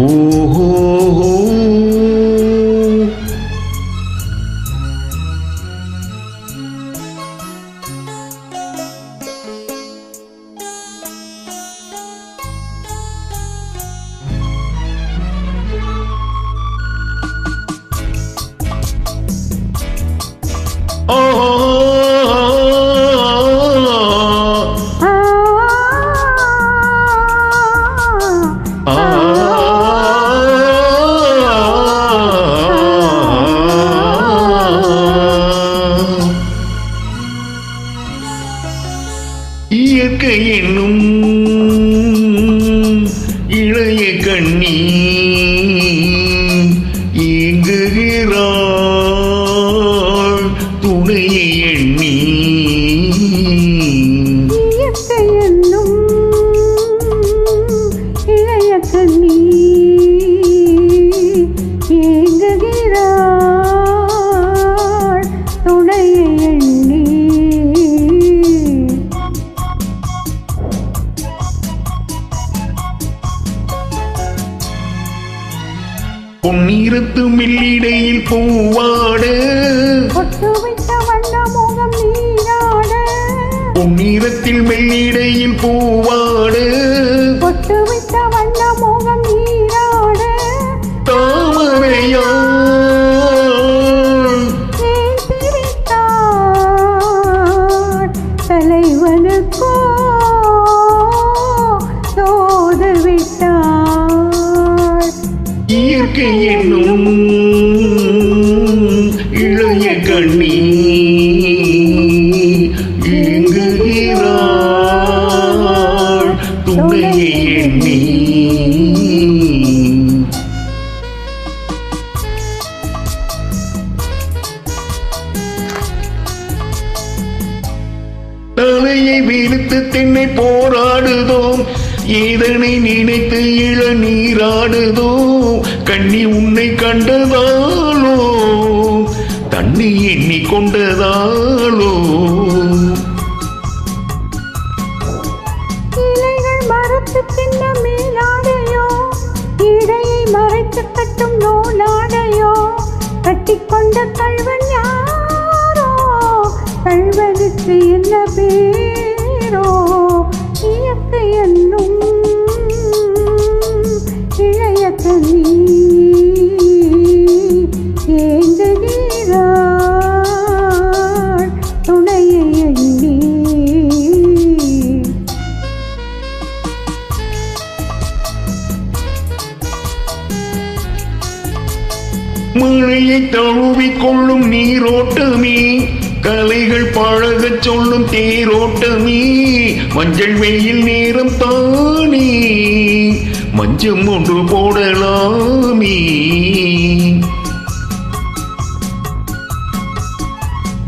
Oh, oh. oh. இயற்கை என்னும் இளைய கண்ணி இயங்குகிறான் பொன்னிறத்து மில்லிடையில் பூவாடு. பொன்னிறத்தில் மெல்லிடையில் பூவாடு. இருக்கு என்னும் இளைய கண்ணி இயங்குகிறாள் துணையை எண்ணி தலையை வீழ்த்து தென்னை போராடுதோம். இதனை நினைத்து இள நீராடுதோ கண்ணி உன்னை கண்டதாலோ தண்ணி எண்ணி கொண்டதாலோ மழையை தழுவிக் கொள்ளும் நீரோட்டமே. கலைகள் பழகச் சொல்லும் தேரோட்டமே. மஞ்சள் வெயில் நேரம் தானே. மஞ்சம் ஒன்று போடலாமே.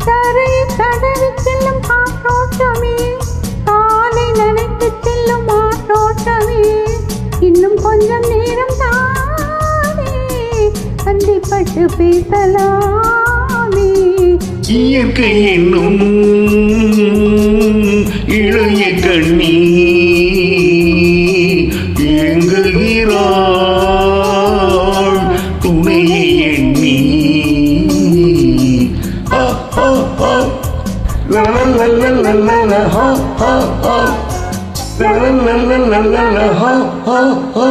தரையை தடவி செல்லும் காற்றோட்டமே. கண்டிப்பட்டு இயற்கை என்னும் இளைய கண்ணி இயங்குகிறாள் துணையை எண்ணி ஆ, ஆ, ஆ. லா, லா, லா, லா, லா, லா, லா, ஹா, ஹா, ஹா.